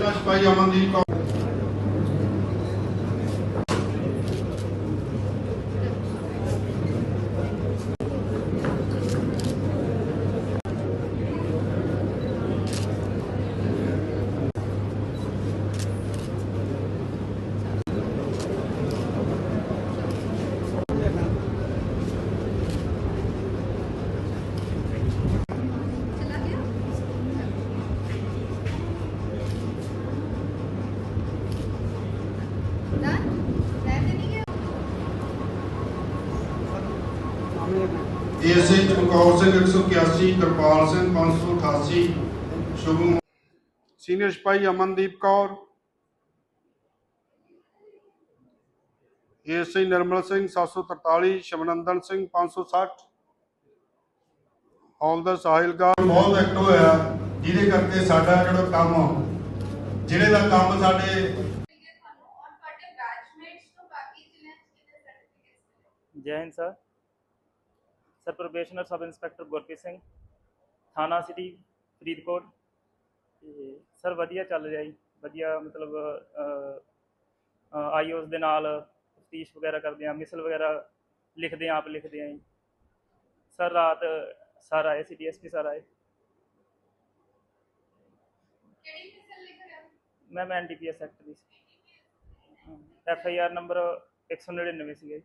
ਮਹਿਲਾ ਸਿਪਾਹੀ Kaur ASA Chamkaur Singh 181 Kirpal Singh 588 Shubham senior ਸਿਪਾਹੀ ਅਮਨਦੀਪ ਕੌਰ ਏਐਸਏ ਨਿਰਮਲ ਸਿੰਘ 743 ਸ਼ਮਨੰਦਨ ਸਿੰਘ 560 ਹੌਲਦਾਰ ਸਾਹਿਲ ਗਾਰ ਬਹੁਤ ਐਕਟ ਹੋਇਆ ਜਿਹਦੇ ਕਰਕੇ ਸਾਡਾ ਜਿਹੜਾ ਕੰਮ ਜਿਹੜੇ ਦਾ ਕੰਮ ਸਾਡੇ Jai Hind sir. Sir probationer sub inspector Gurpreet Singh ਥਾਣਾ ਸਿਟੀ ਫਰੀਦਕੋਟ ਤੇ ਸਰ ਵਧੀਆ ਚੱਲ ਰਿਹਾ ਜੀ ਵਧੀਆ ਮਤਲਬ ਆਈਓਸ ਦੇ ਨਾਲ ਤਫਤੀਸ਼ ਵਗੈਰਾ ਕਰਦੇ ਆ ਮਿਸਲ ਵਗੈਰਾ ਲਿਖਦੇ ਆ ਆਪ ਲਿਖਦੇ ਆ ਜੀ ਸਰ ਰਾਤ ਸਰ ਆਏ ਸੀ ਡੀਐਸਪੀ ਸਰ ਆਏ ਕਿਹੜੀ ਮਿਸਲ ਲਿਖ ਰਹੇ ਹੋ ਮੈਂ ਐਨਡੀਪੀਐਸ ਐਕਟ ਦੀ ਐਫਆਈਆਰ ਨੰਬਰ 199 ਸੀਗਾ ਜੀ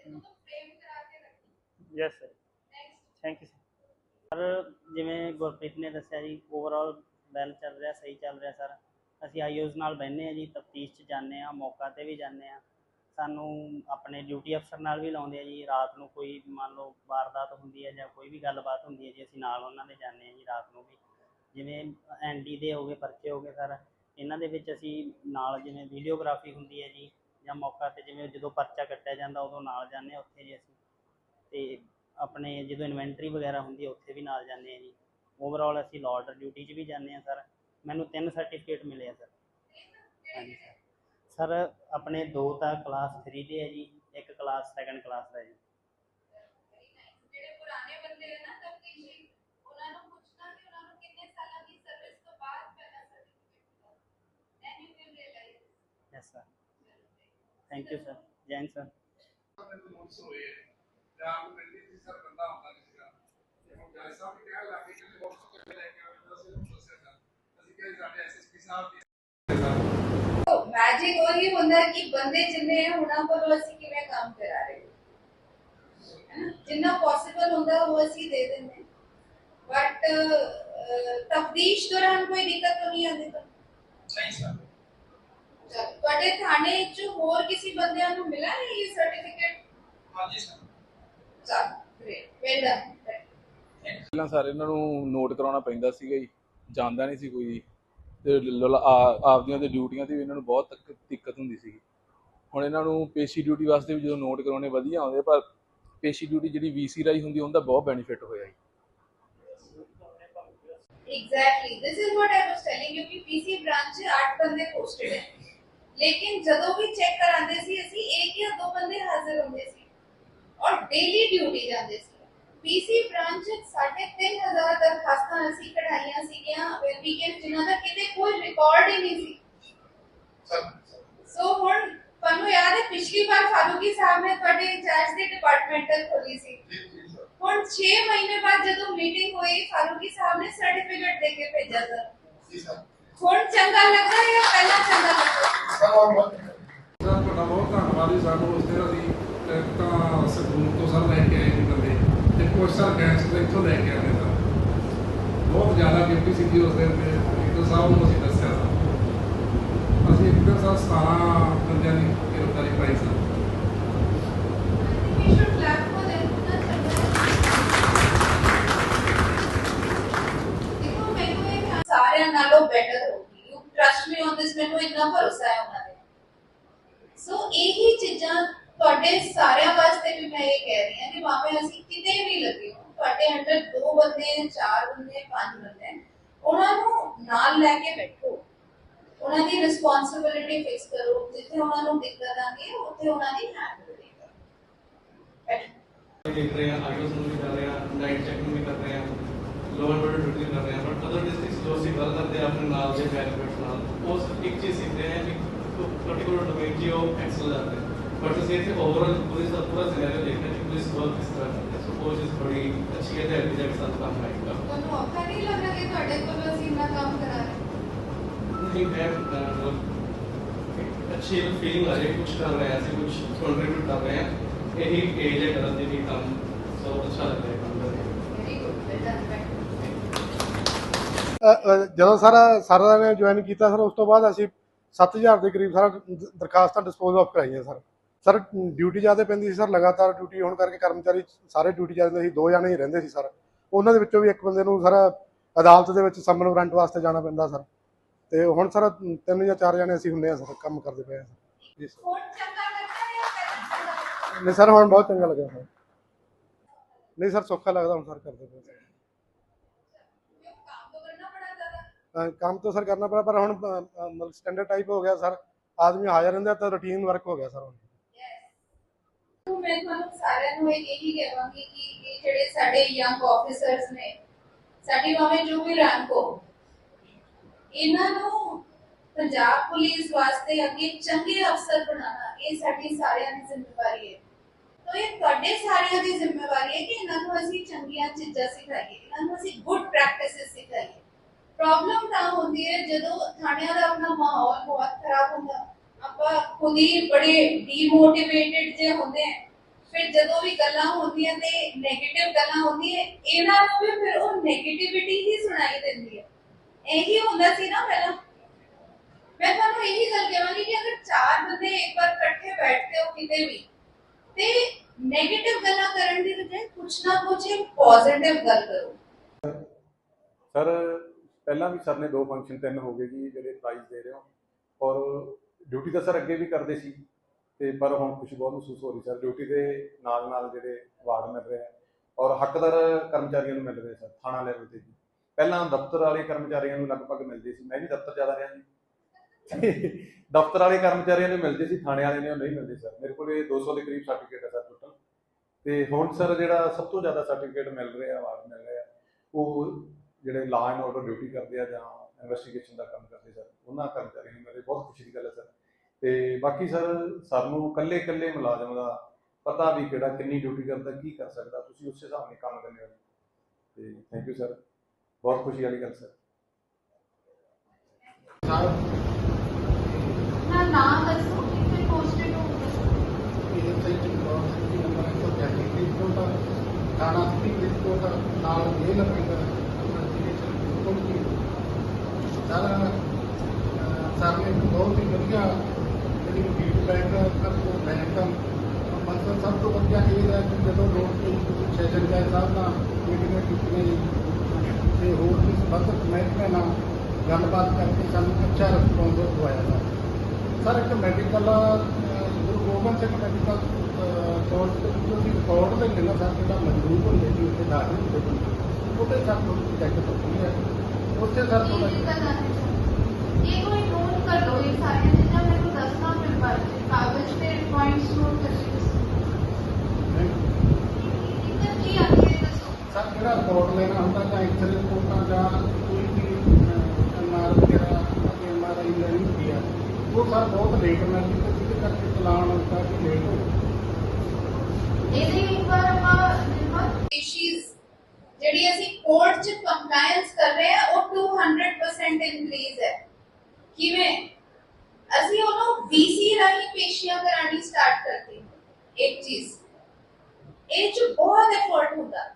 ਫਰੇਮ ਕਰਾ ਕੇ ਰੱਖੋ yes sir thank you sir ਜਿਵੇਂ ਗੁਰਪ੍ਰੀਤ ਨੇ ਦੱਸਿਆ ਜੀ ਓਵਰਆਲ ਵੈਲ ਚੱਲ ਰਿਹਾ, ਸਹੀ ਚੱਲ ਰਿਹਾ ਸਰ। ਅਸੀਂ ਆਈਓਜ਼ ਨਾਲ ਬਹਿੰਦੇ ਆ ਜੀ, ਤਫਤੀਸ਼ 'ਚ ਜਾਂਦੇ ਆ ਮੌਕਾ ਤੇ ਵੀ ਜਾਂਦੇ ਆ ਸਾਨੂੰ ਆਪਣੇ ਡਿਊਟੀ ਅਫਸਰ ਨਾਲ ਵੀ ਲਾਉਂਦੇ ਆ ਜੀ, ਰਾਤ ਨੂੰ ਕੋਈ ਮੰਨ ਲਓ ਵਾਰਦਾਤ ਹੁੰਦੀ ਹੈ ਜਾਂ ਕੋਈ ਵੀ ਗੱਲਬਾਤ ਹੁੰਦੀ ਹੈ ਜੀ, ਅਸੀਂ ਨਾਲ ਉਹਨਾਂ ਦੇ ਜਾਂਦੇ ਆ ਜੀ, ਰਾਤ ਨੂੰ ਵੀ। ਜਿਵੇਂ ਐਨਡੀ ਦੇ ਹੋ ਗਏ, ਪਰਚੇ ਹੋ ਗਏ ਸਰ। ਇਹਨਾਂ ਦੇ ਵਿੱਚ ਅਸੀਂ ਨਾਲ ਜਿਵੇਂ ਵੀਡੀਓਗ੍ਰਾਫੀ ਹੁੰਦੀ ਹੈ ਜੀ, ਜਾਂ ਮੌਕਾ ਤੇ ਜਿਵੇਂ ਜਦੋਂ ਪਰਚਾ ਕੱਟਿਆ ਜਾਂਦਾ, ਉਦੋਂ ਨਾਲ ਜਾਂਦੇ ਹਾਂ ਉੱਥੇ ਜੀ ਅਸੀਂ। ਤੇ ਆਪਣੇ ਜਦੋਂ ਇਨਵੈਂਟਰੀ ਵਗੈਰਾ ਹੁੰਦੀ ਹੈ, ਉੱਥੇ ਵੀ ਨਾਲ ਜਾਂਦੇ ਹਾਂ ਜੀ। ਓਵਰਆਲ ਅਸੀਂ ਲਾਅ ਡਿਊਟੀ 'ਚ ਵੀ ਜਾਂਦੇ ਹਾਂ, ਸਰ। ਮੈਨੂੰ ਤਿੰਨ ਸਰਟੀਫਿਕੇਟ ਮਿਲੇ ਆ, ਸਰ। ਹਾਂਜੀ, ਸਰ। ਸਰ, ਆਪਣੇ ਦੋ ਤਾਂ ਕਲਾਸ 3 ਦੇ ਹੈ ਜੀ, ਇੱਕ ਕਲਾਸ ਸੈਕੰਡ ਕਲਾਸ ਦਾ ਜੀ ਜਿਹੜੇ ਪੁਰਾਣੇ ਬੰਦੇ ਨੇ ਨਾ ਤਫਤੀਸ਼ੀ ਉਹਨਾਂ ਨੂੰ ਪੁੱਛਣਾ ਕਿ ਉਹਨਾਂ ਨੂੰ ਕਿੰਨੇ ਸਾਲਾਂ ਦੀ ਸਰਵਿਸ ਤੋਂ ਬਾਅਦ ਪਹਿਲਾ ਸਰਟੀਫਿਕੇਟ ਮਿਲਾ then you will realise yes sir thank you sir Jain sir ਮੈਨੂੰ ਨੋਟਿਸ ਹੋਏ ਹੈ ਤੇ ਆਪ ਮਿਲਦੀ ਸੀ ਸਰ ਬੰਦਾ ਹੁੰਦਾ ਨਹੀਂ ਸੀਗਾ ਤੇ ਹੁਣ ਜੈ ਸਾਹਿਬ ਵੀ ਕਹਿਣ ਲੱਗੇ ਕਿ ਨੋਟਿਸ ਕਿਵੇਂ ਲੈ ਕੇ ਆਵੇ ਤਾਂ ਅਸੀਂ ਉਹਨੂੰ ਦੱਸਿਆ ਸਰ ਅਸੀਂ ਕਿਹਾ ਜੀ ਸਾਡੇ ਐਸਐਸਪੀ ਸਾਹਿਬ ਦੀ ਮੈਜਿਕ ਉਹੀ ਹੁੰਦਾ ਕਿ ਬੰਦੇ ਜਿੰਨੇ ਆ ਉਹਨਾਂ ਕੋਲੋਂ ਅਸੀਂ ਕਿਵੇਂ ਕੰਮ ਕਰਾ ਰਹੇ ਹਾਂ ਹੈਨਾ? ਜਿੰਨਾ ਪੋਸੀਬਲ ਹੁੰਦਾ ਉਹ ਅਸੀਂ ਦੇ ਦਿੰਦੇ ਬਟ ਤਫਦੀਸ਼ ਦੌਰਾਨ ਕੋਈ ਦਿੱਕਤ ਤਾਂ ਨਹੀਂ ਆਉਂਦੀ ਤਾਂ ਨਹੀਂ ਸਰ ਚਲੋ, ਤੁਹਾਡੇ ਥਾਣੇ ਚ ਹੋਰ ਕਿਸੇ ਬੰਦਿਆਂ ਨੂੰ ਮਿਲਾ ਹੈ ਇਹ ਸਰਟੀਫਿਕੇਟ ਹਾਂਜੀ ਸਰ ਚਲ ਗ੍ਰੇਟ ਵੈਲ ਡਨ ਪਹਿਲਾਂ ਸਰ ਇਹਨਾਂ ਨੂੰ ਨੋਟ ਕਰਾਉਣਾ ਪੈਂਦਾ ਸੀਗਾ ਜੀ ਜਾਂਦਾ ਨਹੀਂ ਸੀ ਕੋਈ ਤੇ ਲ- ਲ- ਆ- ਆਪਦੀਆਂ ਤੇ ਡਿਊਟੀਆਂ ਤੇ ਵੀ ਇਹਨਾਂ ਨੂੰ ਬਹੁਤ ਤੱਕ- ਦਿੱਕਤ ਹੁੰਦੀ ਸੀ ਹੁਣ ਇਹਨਾਂ ਨੂੰ ਪੇਸ਼ੀ ਡਿਊਟੀ ਵਾਸਤੇ ਵੀ ਜਦੋਂ ਨੋਟ ਕਰਾਉਣੇ ਵਧੀਆ ਆਉਂਦੇ ਪਰ ਪੇਸ਼ੀ ਡਿਊਟੀ ਜਿਹੜੀ ਵੀਸੀ ਰਾਈ ਹੁੰਦੀ ਉਹਦਾ ਬਹੁਤ ਬੈਨੀਫਿਟ ਹੋਇਆ ਜੀ exactly this is what I was telling you कि पीसी ब्रांच से आठ बंदे पोस्टेड है ਲੇਕਿਨ ਜਦੋਂ ਵੀ ਚੈੱਕ ਕਰਾਂਦੇ ਸੀ ਅਸੀਂ ਇੱਕ ਜਾਂ ਦੋ ਬੰਦੇ ਹਾਜ਼ਰ ਹੁੰਦੇ ਸੀ ਔਰ ਡੇਲੀ ਡਿਊਟੀ ਜਾਂਦੇ ਸੀ ਪੀਸੀ ਬ੍ਰਾਂਚ 3500 ਦਰਖਾਸਤਾਂ ਅਸੀਂ ਕਢਾਈਆਂ ਸੀਗੀਆਂ ਵੀਕਐਂਡ ਜਿਨ੍ਹਾਂ ਦਾ ਕਿਤੇ ਕੋਈ ਰਿਕਾਰਡ ਹੀ ਨਹੀਂ ਸੀ ਸੋ ਹੁਣ ਤੁਹਾਨੂੰ ਯਾਦ ਹੈ ਪਿਛਲੀ ਵਾਰ ਫਾਰੂਕੀ ਸਾਹਿਬ ਨੇ ਤੁਹਾਡੇ ਇੰਚਾਰਜ ਦੇ ਡਿਪਾਰਟਮੈਂਟਲ ਖੋਲੀ ਸੀ ਹੁਣ 6 ਮਹੀਨੇ ਬਾਅਦ ਜਦੋਂ ਮੀਟਿੰਗ ਹੋਈ ਫਾਰੂਕੀ ਸਾਹਿਬ ਨੇ ਸਰਟੀਫਿਕੇਟ ਦੇ ਕੇ ਭੇਜਿਆ ਸਰ ਜੀ ਸਰ ਹੁਣ ਚੰਗਾ ਲੱਗਦਾ ਜਾਂ ਪਹਿਲਾਂ ਚੰਗਾ ਲੱਗਦਾ ਤੁਹਾਡਾ ਬਹੁਤ ਧੰਨਵਾਦ ਜੀ ਸਾਨੂੰ ਉਸ ਦਿਨ ਅਸੀਂ ਤਾਂ ਸਕੂਲ ਤੋਂ ਸਰ ਲੈ ਕੇ ਆਏ ਜੀ ਬੰਦੇ ਤੇ ਕੁਝ ਸਰ ਗੈਸ ਤੋਂ ਇੱਥੋਂ ਲੈ ਕੇ ਆਏ ਸਰ। ਬਹੁਤ ਜ਼ਿਆਦਾ ਸੀ ਸੀਗੀ ਉਸ ਦਿਨ ਤੇ ਲੀਡਰ ਸਾਹਿਬ ਨੂੰ ਅਸੀਂ ਦੱਸਿਆ ਸੀ ਅਸੀਂ ਲੀਡਰ ਸਾਹਿਬ 17 ਬੰਦਿਆਂ ਦੀ ਗ੍ਰਿਫਤਾਰੀ ਪਾਈ ਸੀ We should clap for them. ਨਾ ਦੇਖੋ ਮੈਨੂੰ ਇਹ ਸਾਰਿਆਂ ਨਾਲੋਂ ਬੈਟਰ ਹੋਗੀ ਯੂ ਇਸ ਮੈਨੂੰ ਇੰਨਾ ਭਰੋਸਾ ਹੈ ਉਹਨਾਂ ਤੇ। ਸੋ ਇਹੀ ਚੀਜ਼ਾਂ ਤੁਹਾਡੇ ਸਾਰਿਆਂ ਵਾਸਤੇ ਵੀ ਮੈਂ ਇਹ ਕਹਿ ਰਹੀ ਹਾਂ ਕਿ ਭਾਵੇਂ ਅਸੀਂ ਕਿਤੇ ਵੀ ਲੱਗੇ ਹੋ ਤੁਹਾਡੇ ਅੰਦਰ ਦੋ ਬੰਦੇ ਚਾਰ ਬੰਦੇ ਪੰਜ ਬੰਦੇ ਉਹਨਾਂ ਨੂੰ ਨਾਲ ਲੈ ਕੇ ਬੈਠੋ। ਉਹਨਾਂ ਦੀ ਰਿਸਪੌਂਸਿਬਿਲਿਟੀ ਫਿਕਸ ਕਰੋ। ਜਿੱਥੇ ਉਹਨਾਂ ਨੂੰ ਦਿੱਕਤ ਆਂਦੀ ਹੈ ਉੱਥੇ ਉਹਨਾਂ ਦੀ ਹੈਂਡਲ ਕਰੋ ਦੇਖ ਰਹੇ ਹਾਂ ਆਡੀਓ ਸੁਣ ਕਰ ਰਹੇ ਹਾਂ ਲਾਈਟ ਚੈਕਿੰਗ ਵੀ ਕਰ ਰਹੇ ਹਾਂ। लोअर बॉर्डर ड्यूटी भी कर रहे हैं बट अदर डिस्ट्रिक्ट जो ਅਸੀਂ ਗੱਲ ਕਰਦੇ ਹਾਂ ਆਪਣੇ ਨਾਲ ਦੇ ਬੈਨੀਫਿਟਸ ਨਾਲ ਉਸ ਇੱਕ ਚੀਜ਼ ਸਿੱਖਦੇ ਹਾਂ ਕਿ ਪਾਰਟਿਕੂਲਰ ਡੋਮੇਨ ਜੀ ਉਹ ਐਕਸਲ ਕਰਦੇ हैं बट ਅਸੀਂ ਇੱਥੇ ਓਵਰਆਲ ਪੁਲਿਸ ਦਾ ਪੂਰਾ ਸਿਨੈਰੀਓ ਦੇਖਦੇ ਹਾਂ ਕਿ ਪੁਲਿਸ ਵਰਕ ਕਿਸ ਤਰ੍ਹਾਂ ਕਰਦੀ ਹੈ ਸੋ ਉਹ ਚੀਜ਼ ਬੜੀ ਅੱਛੀ ਹੈ ਤੇ ਅੱਗੇ ਜਾ ਕੇ ਸਾਨੂੰ ਕੰਮ ਆਏਗਾ ਤੁਹਾਨੂੰ ਔਖਾ ਨਹੀਂ ਲੱਗ ਰਿਹਾ ਕਿ ਤੁਹਾਡੇ ਕੋਲ ਅਸੀਂ ਇੰਨਾ ਕੰਮ ਕਰਾ ਰਹੇ नहीं है मतलब एक अच्छी फीलिंग आ रही है कुछ कर रहे हैं ऐसे कुछ कंट्रीब्यूट कर रहे हैं यही एज है करने भी काम सब अच्छा लग रहा है काम करके ਵੈਰੀ ਗੁੱਡ ਵੈਲ ਡਨ ਬੈਠੋ ਅ, ਅ, ਜਦੋਂ ਸਰ ਸਾਰਾ ਨੇ ਜੁਆਇਨ ਕੀਤਾ ਸਰ ਉਸ ਤੋਂ ਬਾਅਦ ਅਸੀਂ 7000 ਦੇ ਕਰੀਬ ਸਾਰਾ ਦਰਖਾਸਤਾਂ ਡਿਸਪੋਜ਼ ਆਫ ਕਰਾਈਆਂ ਸਰ। ਸਰ ਡਿਊਟੀ ਜ਼ਿਆਦਾ ਪੈਂਦੀ ਸੀ ਸਰ ਲਗਾਤਾਰ ਡਿਊਟੀ ਹੋਣ ਕਰਕੇ ਕਰਮਚਾਰੀ ਸਾਰੇ ਡਿਊਟੀ ਜਾਂਦੇ ਸੀ ਦੋ ਜਣੇ ਹੀ ਰਹਿੰਦੇ ਸੀ ਸਰ। ਉਹਨਾਂ ਦੇ ਵਿੱਚੋਂ ਵੀ ਇੱਕ ਬੰਦੇ ਨੂੰ ਸਰ ਅਦਾਲਤ ਦੇ ਵਿੱਚ ਸੰਮਨ ਵਾਰੰਟ ਵਾਸਤੇ ਜਾਣਾ ਪੈਂਦਾ ਸਰ। ਤੇ ਹੁਣ ਸਰ ਤਿੰਨ ਜਾਂ ਚਾਰ ਜਣੇ ਅਸੀਂ ਹੁੰਦੇ ਆ ਸਰ ਕੰਮ ਕਰਦੇ ਪਏ ਆ ਜੀ ਸਰ। ਨਹੀਂ ਸਰ ਹੁਣ ਬਹੁਤ ਚੰਗਾ ਲੱਗਾ ਸਰ। ਨਹੀਂ ਸਰ ਸੌਖਾ ਲੱਗਦਾ ਹੁਣ ਸਰ ਕਰਦੇ ਪਏ ਕੰਮ ਤਾਂ ਸਰ ਕਰਨਾ ਪਿਆ, ਪਰ ਹੁਣ ਮਤਲਬ ਸਟੈਂਡਰਡ ਟਾਈਪ ਹੋ ਗਿਆ ਸਰ। ਆਦਮੀ ਹਾਜ਼ਰ ਰਹਿੰਦਾ ਤਾਂ ਰੂਟੀਨ ਵਰਕ ਹੋ ਗਿਆ ਸਰ ਹੁਣ। ਮੈਂ ਤੁਹਾਨੂੰ ਸਾਰਿਆਂ ਨੂੰ ਇਹ ਇਹੀ ਕਹਾਂਗੀ ਕਿ ਇਹ ਜਿਹੜੇ ਸਾਡੇ ਯੰਗ ਆਫੀਸਰਸ ਨੇ, ਸਾਡੀ ਭਾਵੇਂ ਜੋ ਵੀ ਰੈਂਕ ਹੋ, ਇਹਨਾਂ ਨੂੰ ਪੰਜਾਬ ਪੁਲਿਸ ਵਾਸਤੇ ਅੱਗੇ ਚੰਗੇ ਅਫਸਰ ਬਣਾਉਣਾ, ਇਹ ਸਾਡੀ ਸਾਰਿਆਂ ਦੀ ਜ਼ਿੰਮੇਵਾਰੀ ਹੈ। ਤੋ ਇਹ ਤੁਹਾਡੇ ਸਾਰਿਆਂ ਦੀ ਜ਼ਿੰਮੇਵਾਰੀ ਹੈ ਕਿ ਇਹਨਾਂ ਨੂੰ ਅਸੀਂ ਚੰਗੀਆਂ ਚੀਜ਼ਾਂ ਸਿਖਾਈਏ, ਇਹਨਾਂ ਨੂੰ ਅਸੀਂ ਗੁੱਡ ਪ੍ਰੈਕਟਿਸਿਸ ਸਿਖਾਈਏ। ਪ੍ਰੋਬਲਮ ਤਾਂ ਹੁੰਦੀ ਹੈ, ਜਦੋਂ ਥਾਣਿਆਂ ਦਾ ਆਪਣਾ ਮਾਹੌਲ ਬਹੁਤ ਖਰਾਬ ਹੁੰਦਾ, ਆਪਾਂ ਖੁਦ ਹੀ ਬੜੇ ਡੀਮੋਟੀਵੇਟਿਡ ਜੇ ਹੁੰਦੇ ਆ ਫਿਰ ਜਦੋਂ ਵੀ ਗੱਲਾਂ ਹੁੰਦੀਆਂ ਤੇ 네ਗੇਟਿਵ ਗੱਲਾਂ ਹੁੰਦੀਆਂ, ਇਹਨਾਂ ਨੂੰ ਵੀ ਫਿਰ ਉਹ 네ਗੇਟਿਵਿਟੀ ਹੀ ਸੁਣਾਈ ਦਿੰਦੀ ਹੈ। ਇਹੀ ਹੁੰਦਾ ਸੀ ਨਾ ਪਹਿਲਾਂ। ਮੈਂ ਤੁਹਾਨੂੰ ਇਹੀ ਗੱਲ ਕਹਾਂਗੀ ਕਿ ਅਗਰ ਚਾਰ ਬੰਦੇ ਇੱਕ ਵਾਰ ਇਕੱਠੇ ਬੈਠਦੇ ਹੋ ਕਿਤੇ ਵੀ, ਤੇ 네ਗੇਟਿਵ ਗੱਲਾਂ ਕਰਨ ਦੀ ਬਜਾਏ ਕੁਛ ਨਾ ਕੁਛ ਇੱਕ ਪੋਜ਼ਿਟਿਵ ਗੱਲ ਕਰੋ। ਸਰ ਪਹਿਲਾਂ ਵੀ ਸਰ ਨੇ ਦੋ ਫੰਕਸ਼ਨ ਤਿੰਨ ਹੋ ਗਏ ਜੀ, ਜਿਹੜੇ ਪ੍ਰਾਈਜ਼ ਦੇ ਰਹੇ ਹੋ। ਔਰ ਡਿਊਟੀ ਤਾਂ ਸਰ ਅੱਗੇ ਵੀ ਕਰਦੇ ਸੀ, ਤੇ ਪਰ ਹੁਣ ਖੁਸ਼ੀ ਬਹੁਤ ਮਹਿਸੂਸ ਹੋ ਰਹੀ ਸਰ। ਡਿਊਟੀ ਦੇ ਨਾਲ ਨਾਲ ਜਿਹੜੇ ਅਵਾਰਡ ਮਿਲ ਰਹੇ ਆ, ਔਰ ਹੱਕਦਾਰ ਕਰਮਚਾਰੀਆਂ ਨੂੰ ਮਿਲ ਰਹੇ ਸਰ, ਥਾਣਾ ਲੈਵਲ ਤੇ ਜੀ। ਪਹਿਲਾਂ ਦਫ਼ਤਰ ਵਾਲੇ ਕਰਮਚਾਰੀਆਂ ਨੂੰ ਲਗਭਗ ਮਿਲਦੇ ਸੀ। ਮੈਂ ਵੀ ਦਫ਼ਤਰ ਜ਼ਿਆਦਾ ਰਿਹਾ ਜੀ। ਦਫ਼ਤਰ ਵਾਲੇ ਕਰਮਚਾਰੀਆਂ ਨੂੰ ਮਿਲਦੇ ਸੀ, ਥਾਣੇ ਵਾਲੇ ਉਹ ਨਹੀਂ ਮਿਲਦੇ ਸਰ। ਮੇਰੇ ਕੋਲ ਇਹ 200 ਦੇ ਕਰੀਬ ਸਰਟੀਫਿਕੇਟ ਹੈ ਸਰ ਟੋਟਲ ਤੇ ਹੁਣ ਸਰ ਜਿਹੜਾ ਸਭ ਤੋਂ ਜ਼ਿਆਦਾ ਸਰਟੀਫਿਕੇਟ ਮਿਲ ਰਿਹਾ ਅਵਾਰਡ ਮਿਲ ਰਿਹਾ, ਉਹ ਜਿਹੜੇ ਲਾਅ ਐਂਡ ਆਰਡਰ ਡਿਊਟੀ ਕਰਦੇ ਆ ਜਾਂ ਇਨਵੈਸਟੀਗੇਸ਼ਨ ਦਾ ਕੰਮ ਕਰਦੇ ਸਰ ਉਹਨਾਂ ਕਰਮਚਾਰੀਆਂ ਨੂੰ ਮੇਰੇ ਬਹੁਤ ਖੁਸ਼ੀ ਦੀ ਗੱਲ ਹੈ ਸਰ। ਤੇ ਬਾਕੀ ਸਰ ਸਾਨੂੰ ਕੱਲੇ ਇਕੱਲੇ ਮੁਲਾਜ਼ਮ ਦਾ ਪਤਾ ਵੀ ਕਿਹੜਾ ਕਿੰਨੀ ਡਿਊਟੀ ਕਰਦਾ ਕੀ ਕਰ ਸਕਦਾ ਤੁਸੀਂ ਉਸ ਹਿਸਾਬ ਨਾਲ ਕੰਮ ਕਰਨੇ ਹੋ। ਤੇ ਥੈਂਕ ਯੂ ਸਰ ਬਹੁਤ ਖੁਸ਼ੀ ਵਾਲੀ ਗੱਲ ਸਰ। ਨਾ ਨਾਮ ਦੱਸੋ ਕਿੱਥੇ ਪੋਸਟਡ ਹੋ ਥਾਣਾ ਸਿਟੀ ਰਿਪੋਰਟ ਨਾਲ ਮੇਲ ਪੈਂਦਾ ਸਾਰਾ ਸਰ ਨੇ ਬਹੁਤ ਹੀ ਵਧੀਆ ਜਿਹੜੀ ਫੀਡਬੈਕ ਸਭ ਤੋਂ ਬੈਂਕ ਮਤਲਬ ਸਭ ਤੋਂ ਵਧੀਆ ਇਹ ਹੈ ਕਿ ਜਦੋਂ ਲੋਕ ਕੋਈ ਸੈਸ਼ਨ ਜਾਏ ਸਾਹਿਬ ਨਾਲ ਮੀਟਿੰਗਾਂ ਕੀਤੀਆਂ ਤੇ ਹੋਰ ਵੀ ਸੰਬੰਧਿਤ ਮਹਿਕਮੇ ਨਾਲ ਗੱਲਬਾਤ ਕਰਕੇ ਸਾਨੂੰ ਅੱਛਾ ਰਿਸਪੌਂਸ ਦਵਾਇਆ ਸਰ ਸਰ ਇੱਕ medical Guru Gobind Singh medical college ਦੇ ਵਿੱਚੋਂ ਦੀ ਰਿਪੋਰਟ ਦੇ ਕਿੰਨਾ ਸਰ ਜਿਹੜਾ ਮਜ਼ਦੂਰ ਹੁੰਦੇ ਸੀ ਉੱਥੇ ਦਾਖਲ ਹੁੰਦੇ ਸੀ ਉਹਦੇ ਸਰ ਥੋੜੀ ਚੈੱਕ ਹੋਈ ਹੈ ਉੱਥੇ ਸਰ ਥੋੜਾ ਇਹ ਕੋਈ ਨੋਟ ਕਰ ਲਓ ਇਹ ਸਾਰੀਆਂ ਚੀਜ਼ਾਂ ਮੈਨੂੰ ਦੱਸਣਾ ਫਿਰ ਬਾਅਦ ਚ ਕਾਗਜ਼ ਤੇ ਪੁਆਇੰਟਸ ਨੋਟ ਕਰਕੇ ਦੱਸੋ ਦਿੱਕਤ ਕੀ ਆਉਂਦੀ ਹੈ ਦੱਸੋ ਸਰ ਜਿਹੜਾ ਰਿਪੋਰਟ ਲੈਣਾ ਹੁੰਦਾ ਜਾਂ ਐਕਸਰੇ ਰਿਪੋਰਟਾਂ ਜਾਂ ਕੋਈ ਵੀ ਐਮਆਰ ਵਗੈਰਾ ਐਮਆਰਆਈ ਲੈਣੀ ਹੁੰਦੀ ਆ ਉਹ ਸਰ ਬਹੁਤ ਲੇਟ ਮਿਲਦੀ ਤੇ ਜਿਹਦੇ ਕਰਕੇ ਚਲਾਨ ਕਾਫੀ ਲੇਟ ਹੋ ਜਾਂਦਾ ਇਹਦੇ ਜਿਹੜੀ ਅਸੀਂ ਕੋਰਟ ਚ ਕੰਪਲਾਈਂਸ ਕਰ ਰਹੇ ਆ ਉਹ 200% ਇਨਕਰੀਜ਼ ਹੈ। ਕਿਵੇਂ? ਅਸੀਂ ਉਹਨੂੰ ਵੀਸੀ ਰਾਹੀਂ ਪੇਸ਼ੀਆਂ ਕਰਾਣੀ ਸਟਾਰਟ ਕਰਤੀ। ਇੱਕ ਚੀਜ਼। ਇਹ ਚ ਬਹੁਤ ਐਫਰਟ ਹੁੰਦਾ।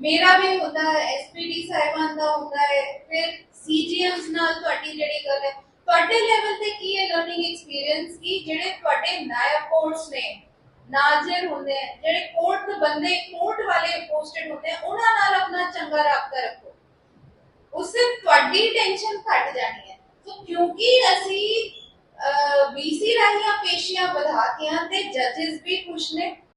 ਮੇਰਾ ਵੀ ਹੁੰਦਾ ਹੈ ਐਸਪੀਡੀ ਸਾਹਿਬਾਨ ਦਾ ਹੁੰਦਾ ਹੈ, ਫਿਰ ਸੀਜੀਐਮਸ ਨਾਲ ਤੁਹਾਡੀ ਜਿਹੜੀ ਗੱਲ ਹੈ, ਤੁਹਾਡੇ ਲੈਵਲ ਤੇ ਕੀ ਹੈ ਲਰਨਿੰਗ ਐਕਸਪੀਰੀਅੰਸ ਕੀ? ਜਿਹੜੇ ਤੁਹਾਡੇ ਨਾਇਬ ਕੋਰਸ ਨੇ ਨਾਜ਼ਰ ਹੁੰਦੇ ਆ। ਜਿਹੜੇ ਕੋਰਟ ਦੇ ਬੰਦੇ, ਕੋਰਟ ਵਾਲੇ ਪੋਸਟਡ ਹੁੰਦੇ ਆ, ਉਹਨਾਂ ਨਾਲ ਆਪਣਾ ਚੰਗਾ ਰਾਬਤਾ ਰੱਖੋ। ਉਸੇ ਤੁਹਾਡੀ ਟੈਨਸ਼ਨ ਘਟ ਜਾਣੀ ਹੈ। ਸੋ ਕਿਉਂਕਿ ਅਸੀਂ ਬੀਸੀ ਰਾਹੀਆਂ ਪੇਸ਼ੀਆਂ ਵਧਾਤੀਆਂ ਤੇ ਜੱਜਸ ਵੀ ਖੁਸ਼ ਨੇ